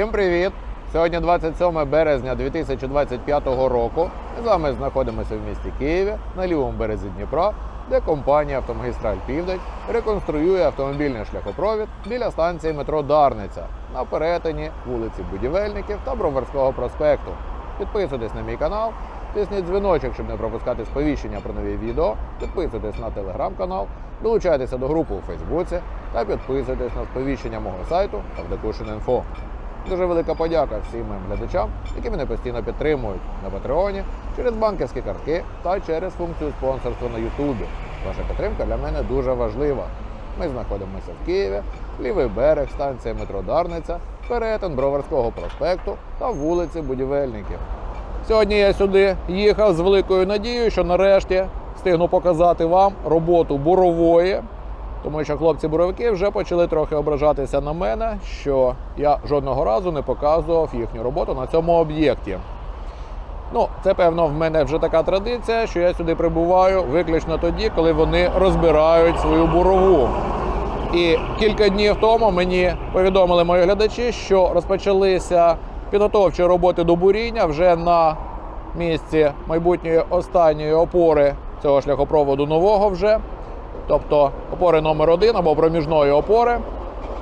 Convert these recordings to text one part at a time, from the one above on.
Усім привіт! Сьогодні 27 березня 2025 року. Ми з вами знаходимося в місті Києві на лівому березі Дніпра, де компанія Автомагістраль Південь реконструює автомобільний шляхопровід біля станції метро Дарниця на перетині вулиці Будівельників та Броварського проспекту. Підписуйтесь на мій канал, тисніть дзвіночок, щоб не пропускати сповіщення про нові відео. Підписуйтесь на телеграм-канал, долучайтеся до групи у Фейсбуці та підписуйтесь на сповіщення мого сайту Авдокушин.Інфо. Дуже велика подяка всім моїм глядачам, які мене постійно підтримують на Патреоні через банківські картки та через функцію спонсорства на Ютубі. Ваша підтримка для мене дуже важлива. Ми знаходимося в Києві, лівий берег, станція метро Дарниця, перетин Броварського проспекту та вулиці Будівельників. Сьогодні я сюди їхав з великою надією, що нарешті встигну показати вам роботу бурової. Тому що хлопці-буровики вже почали трохи ображатися на мене, що я жодного разу не показував їхню роботу на цьому об'єкті. Ну, це певно в мене вже така традиція, що я сюди прибуваю виключно тоді, коли вони розбирають свою бурову. І кілька днів тому мені повідомили мої глядачі, що розпочалися підготовчі роботи до буріння вже на місці майбутньої останньої опори цього шляхопроводу нового вже тобто опори номер 1 або проміжної опори,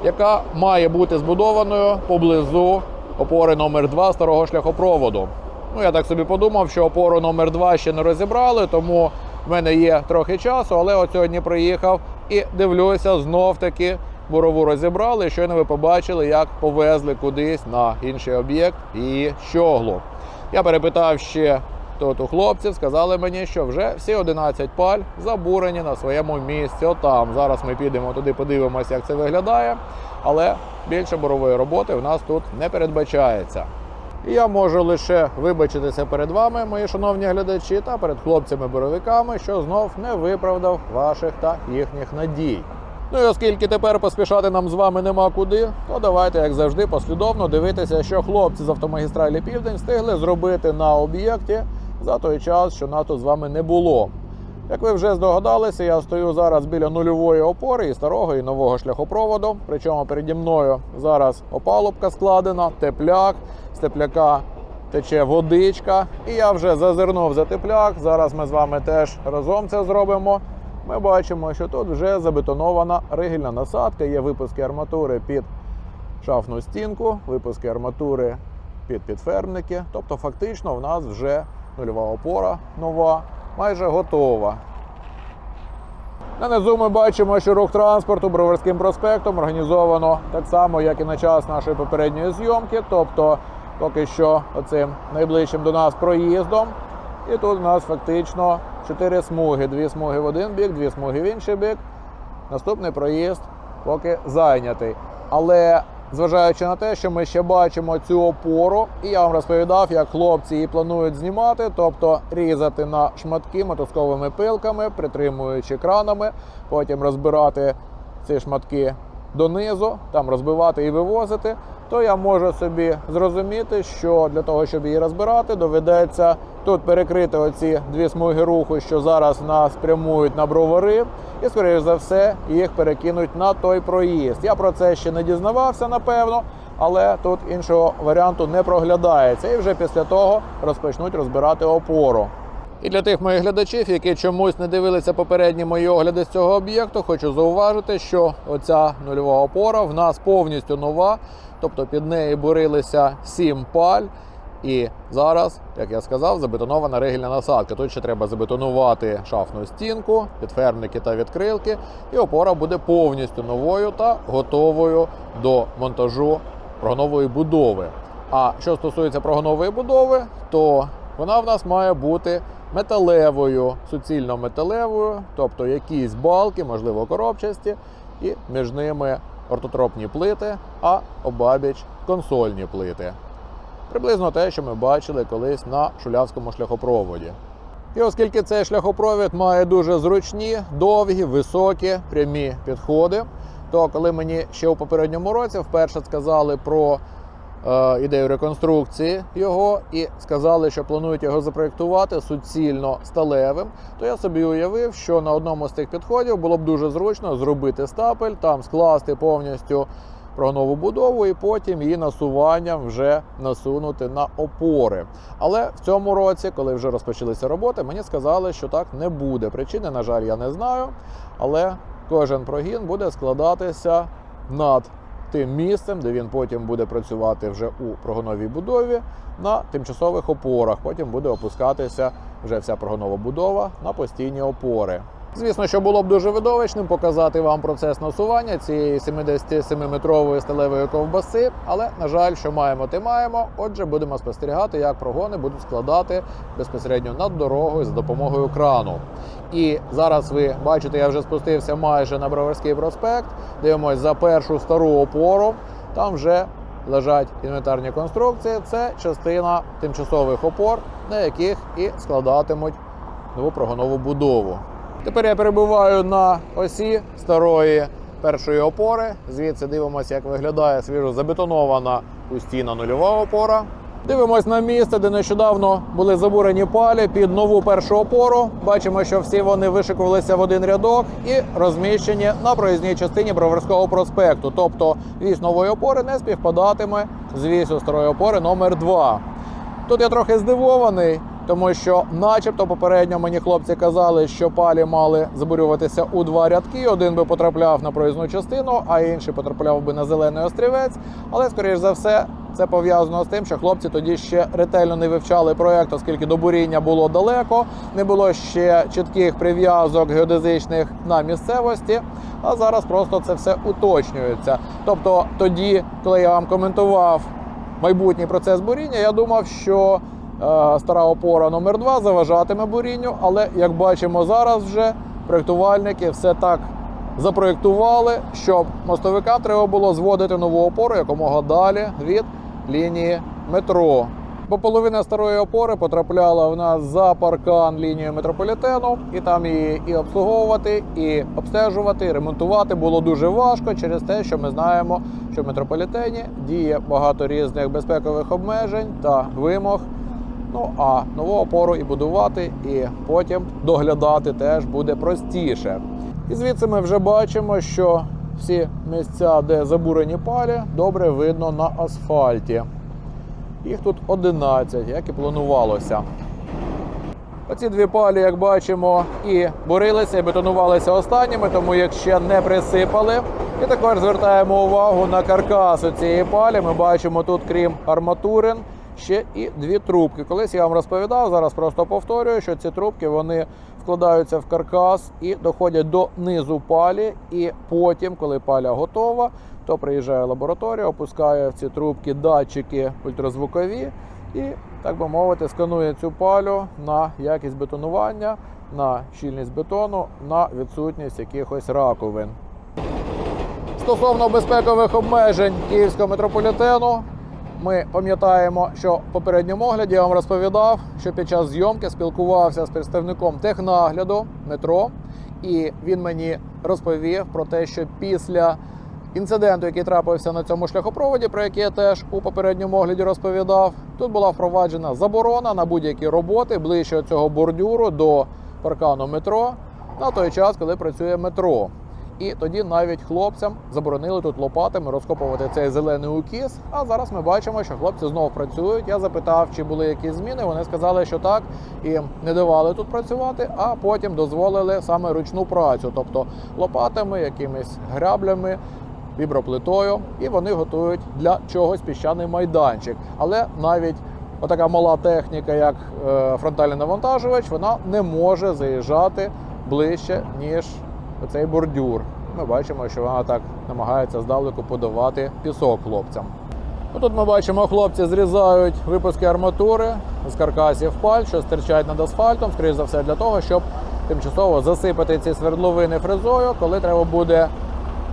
яка має бути збудованою поблизу опори номер 2 старого шляхопроводу. Ну, я так собі подумав, що опору номер 2 ще не розібрали, тому в мене є трохи часу, але от сьогодні приїхав і дивлюся, знов таки бурову розібрали. Щойно ви побачили, як повезли кудись на інший об'єкт і щоглу. Я перепитав ще Тут у хлопців сказали мені, що вже всі 11 паль забурені на своєму місці. Отам. Зараз ми підемо туди, подивимося, як це виглядає. Але більше бурової роботи в нас тут не передбачається. І я можу лише вибачитися перед вами, мої шановні глядачі, та перед хлопцями-боровиками, що знов не виправдав ваших та їхніх надій. Ну і оскільки тепер поспішати нам з вами нема куди, то давайте, як завжди, послідовно дивитися, що хлопці з автомагістралі Південь встигли зробити на об'єкті за той час, що нас тут з вами не було. Як ви вже здогадалися, я стою зараз біля нульової опори і старого і нового шляхопроводу. Причому переді мною зараз опалубка складена, тепляк, з тепляка тече водичка. І я вже зазирнув за тепляк. Зараз ми з вами теж разом це зробимо. Ми бачимо, що тут вже забетонована ригельна насадка, є випуски арматури під шафну стінку, випуски арматури під підфермники. Тобто, фактично, в нас вже нульова опора нова, майже готова. Нанизу ми бачимо, що рух транспорту Броварським проспектом організовано так само, як і на час нашої попередньої зйомки, тобто поки що оцим найближчим до нас проїздом. І тут у нас фактично чотири смуги: дві смуги в один бік, дві смуги в інший бік. Наступний проїзд поки зайнятий. Але зважаючи на те, що ми ще бачимо цю опору, і я вам розповідав, як хлопці її планують знімати, тобто різати на шматки мотузковими пилками, притримуючи кранами, потім розбирати ці шматки донизу, там розбивати і вивозити, то я можу собі зрозуміти, що для того, щоб її розбирати, доведеться тут перекрити оці дві смуги руху, що зараз нас прямують на бровари, і, скоріш за все, їх перекинуть на той проїзд. Я про це ще не дізнавався, напевно, але тут іншого варіанту не проглядається. І вже після того розпочнуть розбирати опору. І для тих моїх глядачів, які чомусь не дивилися попередні мої огляди з цього об'єкту, хочу зауважити, що оця нульова опора в нас повністю нова, тобто під неї бурилися сім паль. І зараз, як я сказав, забетонована ригельна насадка. Тут ще треба забетонувати шафну стінку, підфермники та відкрилки, і опора буде повністю новою та готовою до монтажу прогонової будови. А що стосується прогонової будови, то вона в нас має бути металевою, суцільно металевою, тобто якісь балки, можливо, коробчасті, і між ними ортотропні плити, а обабіч консольні плити. Приблизно те, що ми бачили колись на шулявському шляхопроводі. І оскільки цей шляхопровід має дуже зручні, довгі, високі, прямі підходи, то коли мені ще у попередньому році вперше сказали про ідею реконструкції його і сказали, що планують його запроєктувати суцільно сталевим, то я собі уявив, що на одному з тих підходів було б дуже зручно зробити стапель, там скласти повністю прогонову будову і потім її насуванням вже насунути на опори. Але в цьому році, коли вже розпочалися роботи, мені сказали, що так не буде. Причини, на жаль, я не знаю. Але кожен прогін буде складатися над тим місцем, де він потім буде працювати вже у прогоновій будові на тимчасових опорах. Потім буде опускатися вже вся прогонова будова на постійні опори. Звісно, що було б дуже видовищним показати вам процес насування цієї 77-метрової сталевої ковбаси, але на жаль, що маємо, те маємо. Отже, будемо спостерігати, як прогони будуть складати безпосередньо над дорогою за допомогою крану. І зараз ви бачите, я вже спустився майже на Броварський проспект. Дивимось за першу стару опору. Там вже лежать інвентарні конструкції. Це частина тимчасових опор, на яких і складатимуть нову прогонову будову. Тепер я перебуваю на осі старої першої опори. Звідси дивимося, як виглядає свіжо забетонована устійна нульова опора. Дивимось на місце, де нещодавно були забурені палі під нову першу опору. Бачимо, що всі вони вишикувалися в один рядок і розміщені на проїзній частині Броварського проспекту. Тобто вісь нової опори не співпадатиме з вісю старої опори номер 2 Тут я трохи здивований, тому що, начебто, попередньо мені хлопці казали, що палі мали забурюватися у два рядки. Один би потрапляв на проїзну частину, а інший потрапляв би на зелений острівець. Але, скоріш за все, це пов'язано з тим, що хлопці тоді ще ретельно не вивчали проект, оскільки до буріння було далеко, не було ще чітких прив'язок геодезичних на місцевості. А зараз просто це все уточнюється. Тобто, тоді, коли я вам коментував майбутній процес буріння, я думав, що стара опора номер 2 заважатиме бурінню, але як бачимо зараз, вже проєктувальники все так запроєктували, щоб мостовикам треба було зводити нову опору якомога далі від лінії метро. Бо половина старої опори потрапляла в нас за паркан лінії метрополітену, і там її і обслуговувати, і обстежувати, і ремонтувати було дуже важко через те, що ми знаємо, що в метрополітені діє багато різних безпекових обмежень та вимог. Ну а нову опору і будувати, і потім доглядати теж буде простіше. І звідси ми вже бачимо, що всі місця, де забурені палі, добре видно на асфальті. Їх тут 11, як і планувалося. Оці дві палі, як бачимо, і бурилися, і бетонувалися останніми, тому їх ще не присипали. І також звертаємо увагу на каркас цієї палі. Ми бачимо тут, крім арматурин, ще і дві трубки. Колись я вам розповідав, зараз просто повторюю, що ці трубки вони вкладаються в каркас і доходять до низу палі. І потім, коли паля готова, то приїжджає лабораторія, опускає в ці трубки датчики ультразвукові і, так би мовити, сканує цю палю на якість бетонування, на щільність бетону, на відсутність якихось раковин. Стосовно безпекових обмежень Київського метрополітену, ми пам'ятаємо, що в попередньому огляді я вам розповідав, що під час зйомки спілкувався з представником технагляду метро, і він мені розповів про те, що після інциденту, який трапився на цьому шляхопроводі, про який я теж у попередньому огляді розповідав, тут була впроваджена заборона на будь-які роботи ближче цього бордюру до паркану метро на той час, коли працює метро. І тоді навіть хлопцям заборонили тут лопатами розкопувати цей зелений укіс. А зараз ми бачимо, що хлопці знов працюють. Я запитав, чи були якісь зміни. Вони сказали, що так, їм не давали тут працювати, а потім дозволили саме ручну працю, тобто лопатами, якимись граблями. Віброплитою, і вони готують для чогось піщаний майданчик. Але навіть отака мала техніка, як е, фронтальний навантажувач, вона не може заїжджати ближче, ніж оцей бордюр. Ми бачимо, що вона так намагається здалеку подавати пісок хлопцям. Ну, Тут ми бачимо, хлопці зрізають випуски арматури з каркасів паль, що стирчать над асфальтом, скоріш за все, для того, щоб тимчасово засипати ці свердловини фрезою, коли треба буде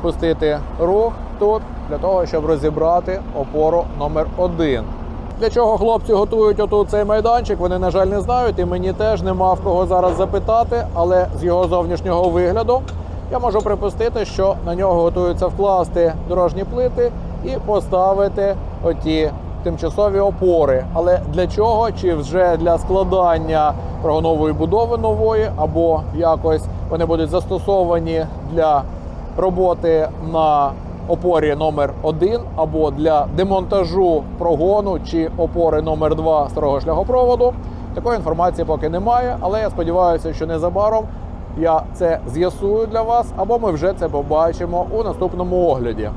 пустити рух тут, для того, щоб розібрати опору номер 1 Для чого хлопці готують отут цей майданчик, вони, на жаль, не знають, і мені теж нема в кого зараз запитати, але з його зовнішнього вигляду я можу припустити, що на нього готуються вкласти дорожні плити і поставити оті тимчасові опори. Але для чого? Чи вже для складання прогонової будови нової, або якось вони будуть застосовані для роботи на опорі номер 1 або для демонтажу прогону чи опори номер 2 старого шляхопроводу. Такої інформації поки немає, але я сподіваюся, що незабаром я це з'ясую для вас, або ми вже це побачимо у наступному огляді.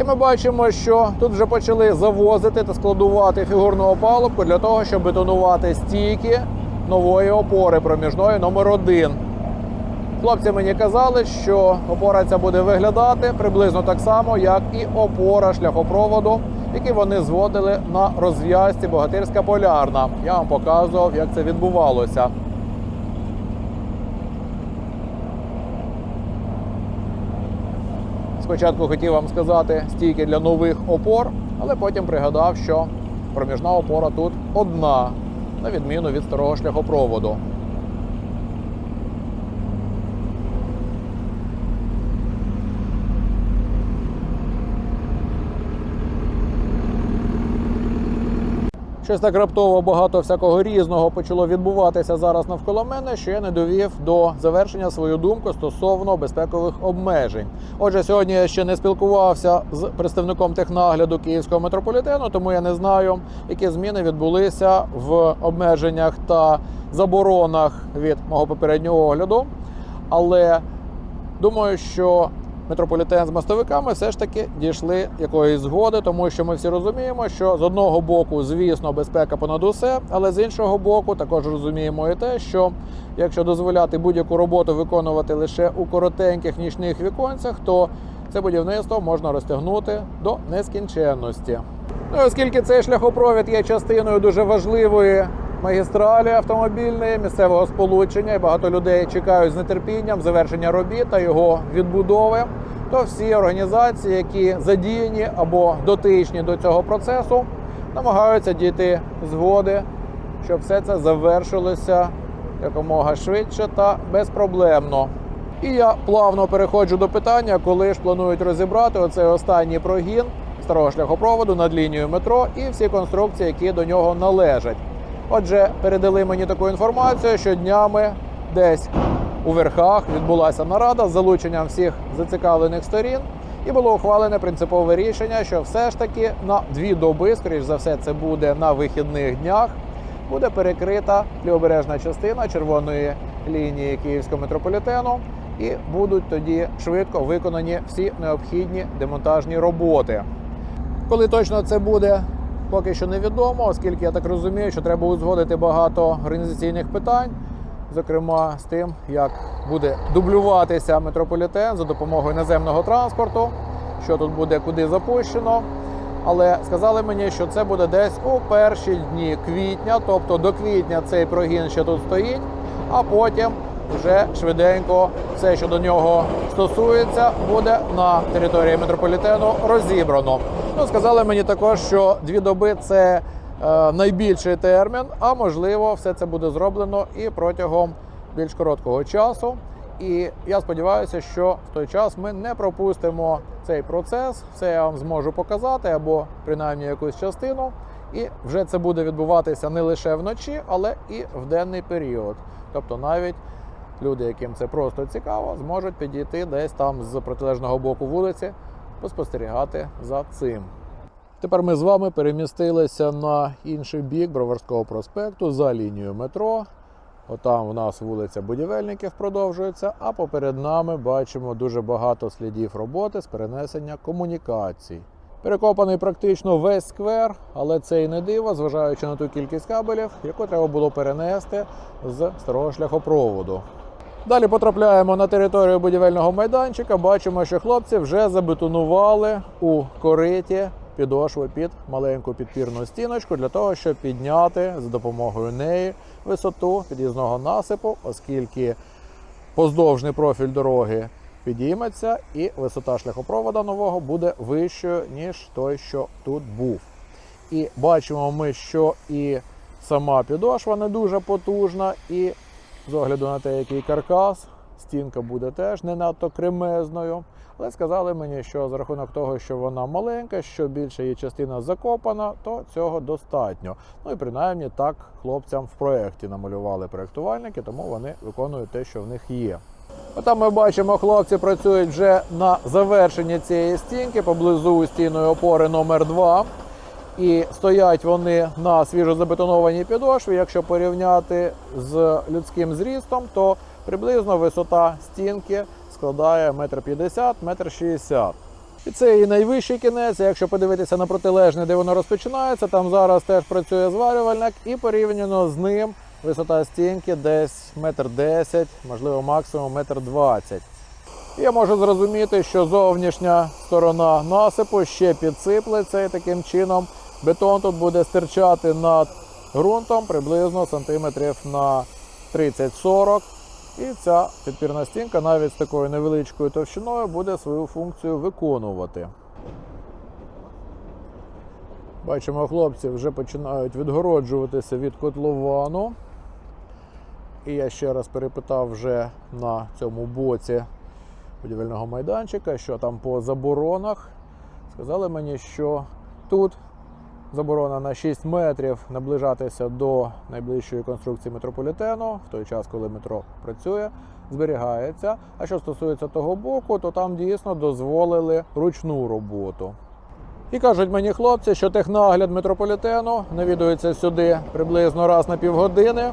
І ми бачимо, що тут вже почали завозити та складувати фігурну опалубку для того, щоб бетонувати стійки нової опори проміжної номер 1 Хлопці мені казали, що опора ця буде виглядати приблизно так само, як і опора шляхопроводу, який вони зводили на розв'язці Богатирська полярна. Я вам показував, як це відбувалося. Спочатку хотів вам сказати стійки для нових опор, але потім пригадав, що проміжна опора тут одна, на відміну від старого шляхопроводу. Щось так раптово багато всякого різного почало відбуватися зараз навколо мене, що я не довів до завершення свою думку стосовно безпекових обмежень. Отже, сьогодні я ще не спілкувався з представником технагляду київського метрополітену, тому я не знаю, які зміни відбулися в обмеженнях та заборонах від мого попереднього огляду. Але думаю, що метрополітен з мостовиками все ж таки дійшли якоїсь згоди, тому що ми всі розуміємо, що з одного боку, звісно, безпека понад усе, але з іншого боку, також розуміємо і те, що якщо дозволяти будь-яку роботу виконувати лише у коротеньких нічних віконцях, то це будівництво можна розтягнути до нескінченності. Ну, оскільки цей шляхопровід є частиною дуже важливої магістралі автомобільної місцевого сполучення, і багато людей чекають з нетерпінням завершення робіт та його відбудови, то всі організації, які задіяні або дотичні до цього процесу, намагаються дійти згоди, щоб все це завершилося якомога швидше та безпроблемно. І я плавно переходжу до питання, коли ж планують розібрати оцей останній прогін старого шляхопроводу над лінією метро і всі конструкції, які до нього належать. Отже, передали мені таку інформацію, що днями десь у верхах відбулася нарада з залученням всіх зацікавлених сторін, і було ухвалене принципове рішення, що все ж таки на дві доби, скоріш за все, це буде на вихідних днях, буде перекрита лівобережна частина червоної лінії Київського метрополітену, і будуть тоді швидко виконані всі необхідні демонтажні роботи. Коли точно це буде, поки що невідомо, оскільки я так розумію, що треба узгодити багато організаційних питань, зокрема з тим, як буде дублюватися метрополітен за допомогою наземного транспорту, що тут буде куди запущено. Але сказали мені, що це буде десь у перші дні квітня, тобто до квітня цей прогін ще тут стоїть, а потім вже швиденько все, що до нього стосується, буде на території метрополітену розібрано. Ну, сказали мені також, що дві доби це е, найбільший термін, а можливо, все це буде зроблено і протягом більш короткого часу. І я сподіваюся, що в той час ми не пропустимо цей процес. Все я вам зможу показати або принаймні якусь частину. І вже це буде відбуватися не лише вночі, але і в денний період. Тобто навіть люди, яким це просто цікаво, зможуть підійти десь там з протилежного боку вулиці, поспостерігати за цим. Тепер ми з вами перемістилися на інший бік Броварського проспекту за лінією метро. Отам у нас вулиця Будівельників продовжується, а поперед нами бачимо дуже багато слідів роботи з перенесення комунікацій. Перекопаний практично весь сквер, але це і не диво, зважаючи на ту кількість кабелів, яку треба було перенести з старого шляхопроводу. Далі потрапляємо на територію будівельного майданчика. Бачимо, що хлопці вже забетонували у кориті підошви під маленьку підпірну стіночку для того, щоб підняти за допомогою неї висоту під'їзного насипу, оскільки поздовжний профіль дороги підійметься, і висота шляхопроводу нового буде вищою, ніж той, що тут був. І бачимо ми, що і сама підошва не дуже потужна, і з огляду на те, який каркас, стінка буде теж не надто кремезною. Але сказали мені, що за рахунок того, що вона маленька, що більша її частина закопана, то цього достатньо. Ну і принаймні так хлопцям в проєкті намалювали проєктувальники, тому вони виконують те, що в них є. Отам ми бачимо, хлопці працюють вже на завершенні цієї стінки поблизу стіної опори номер 2 І стоять вони на свіжозабетонованій підошві. Якщо порівняти з людським зрістом, то приблизно висота стінки складає 1,50 м, 1,60 м. І це і найвищий кінець. Якщо подивитися на протилежне, де воно розпочинається, там зараз теж працює зварювальник, і порівняно з ним висота стінки десь 1,10 м, можливо, максимум 1,20 м. Я можу зрозуміти, що зовнішня сторона насипу ще підсиплеться і таким чином бетон тут буде стирчати над ґрунтом приблизно сантиметрів на 30-40. І ця підпірна стінка навіть з такою невеличкою товщиною буде свою функцію виконувати. Бачимо, хлопці вже починають відгороджуватися від котловану. І я ще раз перепитав вже на цьому боці будівельного майданчика, що там по заборонах. Сказали мені, що тут заборона на 6 метрів наближатися до найближчої конструкції метрополітену в той час, коли метро працює, зберігається. А що стосується того боку, то там дійсно дозволили ручну роботу. І кажуть мені хлопці, що технагляд метрополітену навідується сюди приблизно раз на півгодини,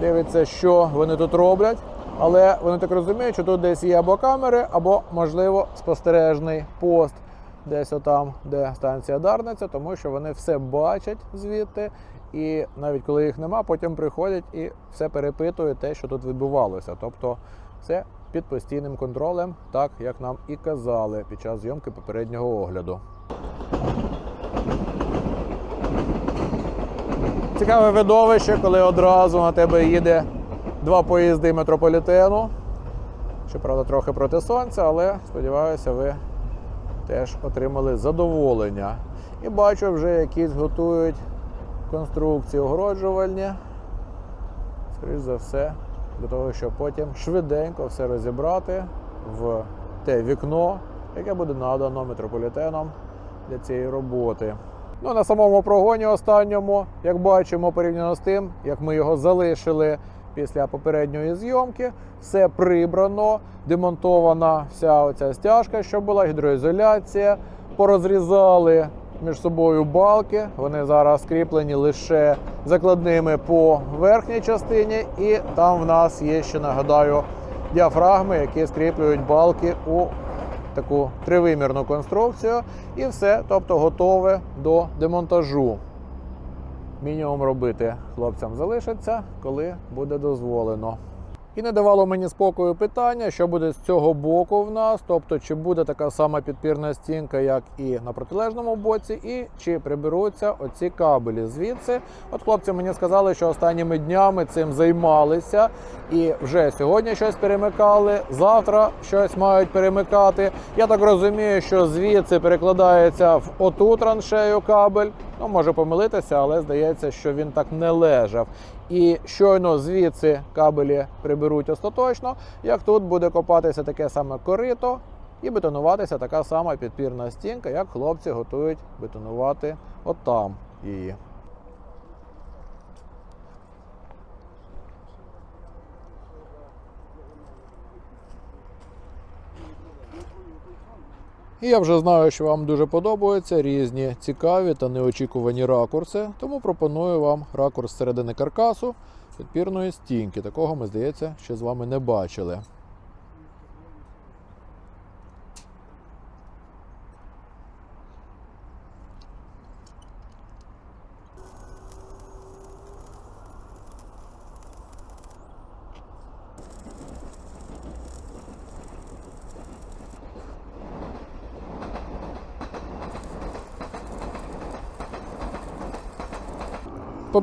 дивиться, що вони тут роблять. Але вони так розуміють, що тут десь є або камери, або, можливо, спостережний пост десь отам, де станція Дарниця, тому що вони все бачать звідти. І навіть коли їх нема, потім приходять і все перепитують те, що тут відбувалося. Тобто все під постійним контролем, так як нам і казали під час зйомки попереднього огляду. Цікаве видовище, коли одразу на тебе їде два поїзди метрополітену. Щоправда, трохи проти сонця, але сподіваюся, ви теж отримали задоволення. І бачу, вже якісь готують конструкції огороджувальні. Скоріше за все, для того, щоб потім швиденько все розібрати в те вікно, яке буде надано метрополітеном для цієї роботи. Ну, на самому прогоні останньому, як бачимо, порівняно з тим, як ми його залишили після попередньої зйомки, все прибрано, демонтована вся оця стяжка, що була, гідроізоляція, порозрізали між собою балки. Вони зараз скріплені лише закладними по верхній частині, і там в нас є ще, нагадаю, діафрагми, які скріплюють балки у таку тривимірну конструкцію, і все, тобто готове до демонтажу. Мінімум робити хлопцям залишиться, коли буде дозволено. І не давало мені спокою питання, що буде з цього боку в нас, тобто чи буде така сама підпірна стінка, як і на протилежному боці, і чи приберуться оці кабелі звідси. От хлопці мені сказали, що останніми днями цим займалися, і вже сьогодні щось перемикали, завтра щось мають перемикати. Я так розумію, що звідси перекладається в оту траншею кабель. Ну, може помилитися, але здається, що він так не лежав. І щойно звідси кабелі приберуть остаточно, як тут буде копатися таке саме корито і бетонуватися така сама підпірна стінка, як хлопці готують бетонувати отам її. І я вже знаю, що вам дуже подобаються різні цікаві та неочікувані ракурси, тому пропоную вам ракурс середини каркасу підпірної стінки. Такого ми, здається, ще з вами не бачили.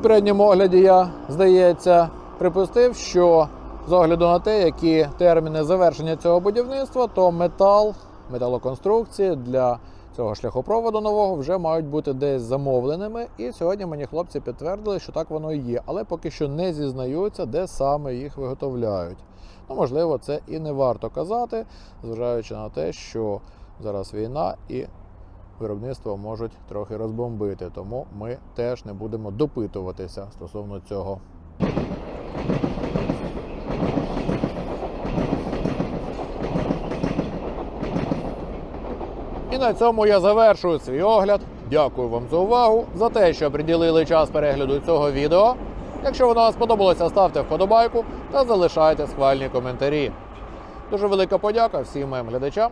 Попередньому огляді я, здається, припустив, що з огляду на те, які терміни завершення цього будівництва, то метал, металоконструкції для цього шляхопроводу нового вже мають бути десь замовленими. І сьогодні мені хлопці підтвердили, що так воно і є, але поки що не зізнаються, де саме їх виготовляють. Ну, можливо, це і не варто казати, зважаючи на те, що зараз війна і виробництво можуть трохи розбомбити, тому ми теж не будемо допитуватися стосовно цього. І на цьому я завершую свій огляд. Дякую вам за увагу, за те, що приділили час перегляду цього відео. Якщо воно вам сподобалося, ставте вподобайку та залишайте схвальні коментарі. Дуже велика подяка всім моїм глядачам